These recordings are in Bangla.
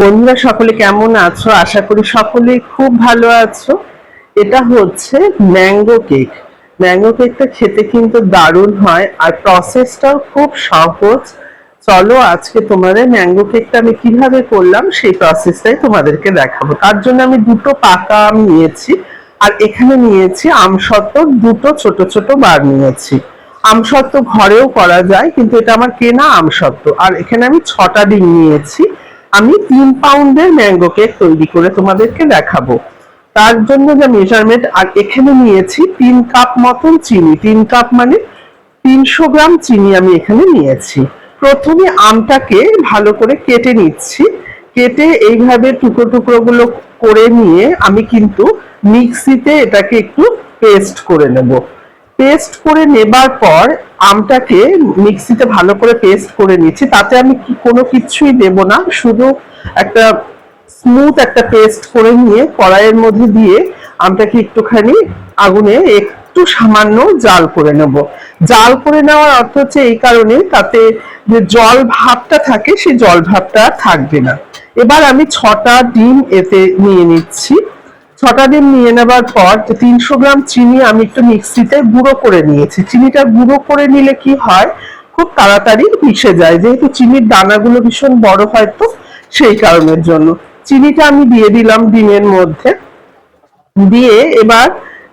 বন্ধুরা, সকলে কেমন আছো? আশা করি সকলে খুব ভালো আছো। এটা হচ্ছে ম্যাঙ্গো কেক। ম্যাঙ্গো কেকটা খেতে কিন্তু দারুণ হয় আর প্রসেসটাও খুব সহজ। চলো, আজকে তোমাদের ম্যাঙ্গো কেকটা আমি কীভাবে করলাম, সেই প্রসেসটাই তোমাদেরকে দেখাবো। তার জন্য আমি দুটো পাকা আম নিয়েছি আর এখানে নিয়েছি আমসত্ত্ব, দুটো ছোট ছোট বার নিয়েছি। আমসত্ত্ব ঘরেও করা যায়, কিন্তু এটা আমার কেনা আমসত্ত্ব। আর এখানে আমি ছটা ডিম নিয়েছি। আমি তিন পাউন্ডের ম্যাঙ্গো কেক তৈরি করে তোমাদেরকে দেখাবো। তার জন্য যে মেজারমেন্ট আর এখানে নিয়েছি তিন কাপ মতন চিনি। তিন কাপ মানে তিনশো গ্রাম চিনি আমি এখানে নিয়েছি। প্রথমে আমটাকে ভালো করে কেটে নিচ্ছি। কেটে এইভাবে টুকরো টুকরো গুলো করে নিয়ে আমি কিন্তু মিক্সিতে এটাকে একটু পেস্ট করে নেব। পেস্ট করে নেবার পর আমটাকে মিক্সিতে ভালো করে পেস্ট করে নিচ্ছি। তাতে আমি কোনো কিছুই দেব না। শুধু একটা স্মুথ একটা পেস্ট করে নিয়ে কড়াইয়ের মধ্যে দিয়ে আমটাকে একটুখানি আগুনে একটু সামান্য জাল করে নেব। জাল করে নেওয়ার অর্থ হচ্ছে এই কারণে তাতে যে জল ভাবটা থাকে, সেই জল ভাবটা থাকবে না। এবার আমি ছটা ডিম এতে নিয়ে নিচ্ছি। ছটা ডিম নিয়ে নেবার পর তিনশো গ্রাম চিনি আমি একটু মিক্সিতে গুঁড়ো করে নিয়েছি। চিনিটা গুঁড়ো করে নিলে কি হয়? খুব তাড়াতাড়ি মিশে যায়। যেহেতু চিনির দানাগুলো ভীষণ বড় হয় তো, সেই কারণের জন্য। চিনিটা আমি দিয়ে দিলাম ডিমের মধ্যে। দিয়ে এবার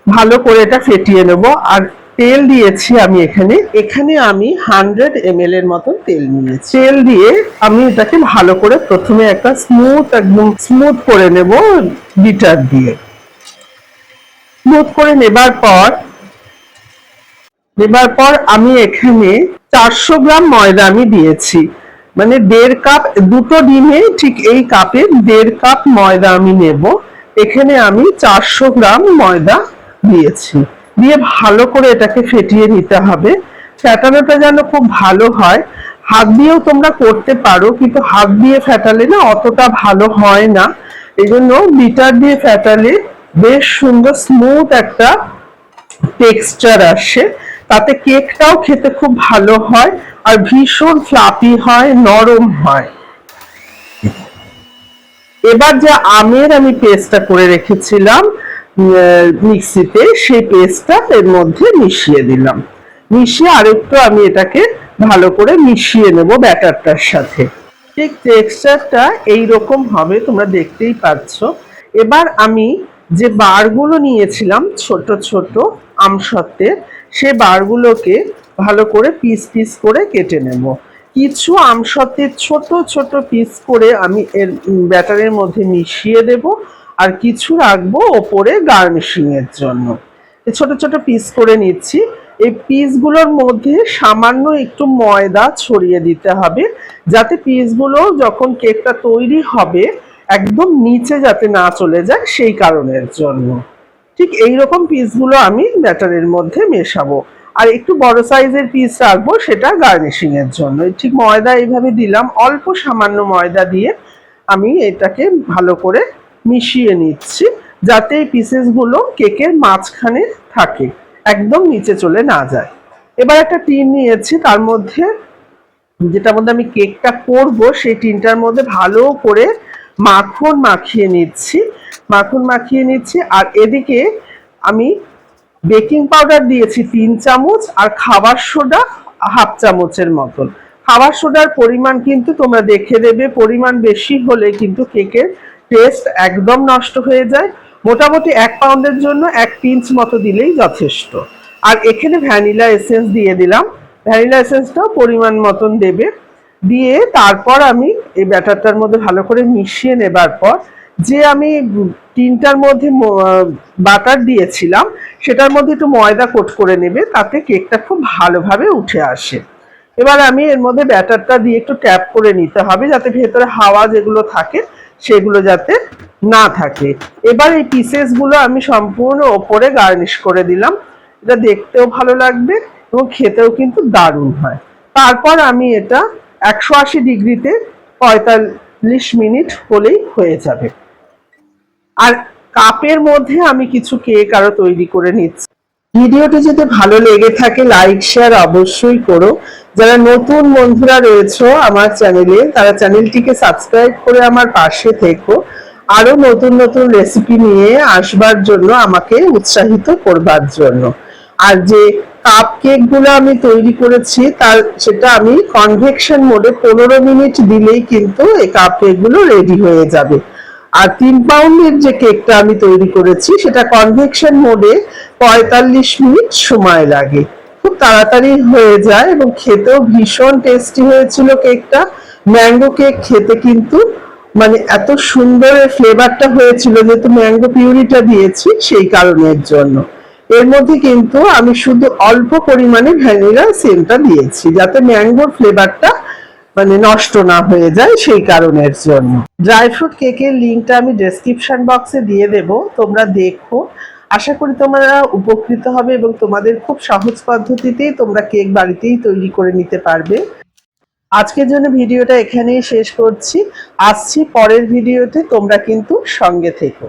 ভালো করে এটা ফেটিয়ে নেব। আর তেল দিয়েছি আমি এখানে। এখানে আমি হান্ড্রেড এম এর মতন তেল নিয়েছি। তেল দিয়ে আমি এটাকে ভালো করে প্রথমে একটা স্মুথ একদম স্মুথ করে নেব বিটার দিয়ে। স্মুথ করে নেবার পর নেবার পর আমি এখানে চারশো গ্রাম ময়দা আমি দিয়েছি। মানে দেড় কাপ দুটো ডিমে ঠিক এই কাপের দেড় কাপ ময়দা আমি নেব। এখানে আমি চারশো গ্রাম ময়দা দিয়েছি। দিয়ে ভালো করে এটাকে ফেটিয়ে নিতে হবে। ফেটানোটা যেন খুব ভালো হয়। হাত দিয়েও তোমরা করতে পারো, কিন্তু হাত দিয়ে ফেটালে না অতটা ভালো হয় না। এই জন্য বিটার দিয়ে ফেটালে বেশ সুন্দর স্মুথ একটা টেক্সচার আসে। তাতে কেকটাও খেতে খুব ভালো হয় আর ভীষণ ফ্লাপি হয়, নরম হয়। এবার যে আমের আমি পেস্টটা করে রেখেছিলাম মিক্সিতে সেই পেস্টটা এর মধ্যে মিশিয়ে দিলাম। মিশিয়ে আরেকটু আমি এটাকে ভালো করে মিশিয়ে নেব ব্যাটারটার সাথে। ঠিক টেক্সচারটা এইরকম হবে, তোমরা দেখতেই পাচ্ছ। এবার আমি যে বারগুলো নিয়েছিলাম, ছোট ছোট আমসত্ত্বের সে বারগুলোকে ভালো করে পিস পিস করে কেটে নেব। কিছু আমসত্ত্বের ছোট ছোট পিস করে আমি এর ব্যাটারের মধ্যে মিশিয়ে দেব। আর কিছু রাখব ওপরে গার্নিশিং এর জন্য ছোট ছোট পিস করে নিচ্ছি। এই পিসগুলোর মধ্যে সামান্য একটু ময়দা ছড়িয়ে দিতে হবে, যাতে পিসগুলো যখন কেকটা তৈরি হবে একদম নিচে যাতে না চলে যায় সেই কারণের জন্য। ঠিক এই রকম পিসগুলো আমি ব্যাটারের মধ্যে মেশাবো। আর একটু বড় সাইজের পিস রাখব, সেটা গার্নিশিং এর জন্য। ঠিক ময়দা এইভাবে দিলাম, অল্প সামান্য ময়দা দিয়ে আমি এটাকে ভালো করে মিশিয়ে নিচ্ছি যাতে এই পিসেসগুলো কেকের মাঝখানে থাকে, একদম নিচে চলে না যায়। এবার একটা টিন নিয়েছি, তার মধ্যে যেটার মধ্যে আমি কেকটা করব, সেই টিনটার মধ্যে ভালো করে মাখন মাখিয়ে নিচ্ছি, মাখন মাখিয়ে নিচ্ছি, আর এদিকে আমি বেকিং পাউডার দিয়েছি তিন চামচ, আর খাবার সোডা হাফ চামচের মতন। খাবার সোডার পরিমাণ কিন্তু তোমরা দেখে দেবে, পরিমাণ বেশি হলে কিন্তু কেকের টেস্ট একদম নষ্ট হয়ে যায়। মোটামুটি এক পাউন্ডের জন্য এক পিঞ্চ মতো দিলেই যথেষ্ট। আর এখানে ভ্যানিলা এসেন্স দিয়ে দিলাম। ভ্যানিলা এসেন্সটাও পরিমাণ মতন দেবে। দিয়ে তারপর আমি এই ব্যাটারটার মধ্যে ভালো করে মিশিয়ে নেবার পর যে আমি তিনটার মধ্যে বাটার দিয়েছিলাম, সেটার মধ্যে একটু ময়দা কোট করে নেবে, তাতে কেকটা খুব ভালোভাবে উঠে আসে। এবার আমি এর মধ্যে ব্যাটারটা দিয়ে একটু ট্যাপ করে নিতে হবে, যাতে ভেতরে হাওয়া যেগুলো থাকে সেগুলো যাতে না থাকে। এবার এই পিসেসগুলো আমি সম্পূর্ণ ওপরে গার্নিশ করে দিলাম। এটা দেখতেও ভালো লাগবে এবং খেতেও কিন্তু দারুণ হয়। তারপর আমি এটা একশো আশি ডিগ্রিতে পঁয়তাল্লিশ মিনিট হলেই হয়ে যাবে। আর কাপের মধ্যে আমি কিছু কেক আরও তৈরি করে নিচ্ছি। ভিডিওটি যদি ভালো লেগে থাকে লাইক শেয়ার অবশ্যই করো। যারা নতুন বন্ধুরা রয়েছে আমার চ্যানেলে তারা চ্যানেলটিকে সাবস্ক্রাইব করে আমার পাশে থেকো। আরও নতুন নতুন রেসিপি নিয়ে আসবার জন্য, আমাকে উৎসাহিত করবার জন্য। আর যে কাপ কেকগুলো আমি তৈরি করেছি, তার সেটা আমি কনভেকশন মোডে পনেরো মিনিট দিলেই কিন্তু এই কাপ কেকগুলো রেডি হয়ে যাবে। আর তিন পাউন্ডের যে কেকটা আমি তৈরি করেছি, সেটা কনভেকশন মোডে পঁয়তাল্লিশ মিনিট সময় লাগে। খুব তাড়াতাড়ি হয়ে যায় এবং খেতেও ভীষণ টেস্টি হয়েছিল কেকটা। ম্যাঙ্গো কেক খেতে কিন্তু মানে এত সুন্দর ফ্লেভারটা হয়েছিল যেহেতু ম্যাঙ্গো পিউরিটা দিয়েছি সেই কারণের জন্য। এর মধ্যে কিন্তু আমি শুধু অল্প পরিমাণে ভ্যানিলা সেন্টটা দিয়েছি, যাতে ম্যাঙ্গোর ফ্লেভারটা মানে নষ্ট না হয়ে যায় সেই কারণের জন্য। ড্রাই ফ্রুট কেকের লিঙ্কটা আমি ডেসক্রিপশন বক্সে দিয়ে দেব, তোমরা দেখো। আশা করি তোমরা উপকৃত হবে এবং তোমাদের খুব সহজ পদ্ধতিতেই তোমরা কেক বাড়িতেই তৈরি করে নিতে পারবে। আজকের জন্য ভিডিওটা এখানেই শেষ করছি। আসছি পরের ভিডিওতে, তোমরা কিন্তু সঙ্গে থেকো।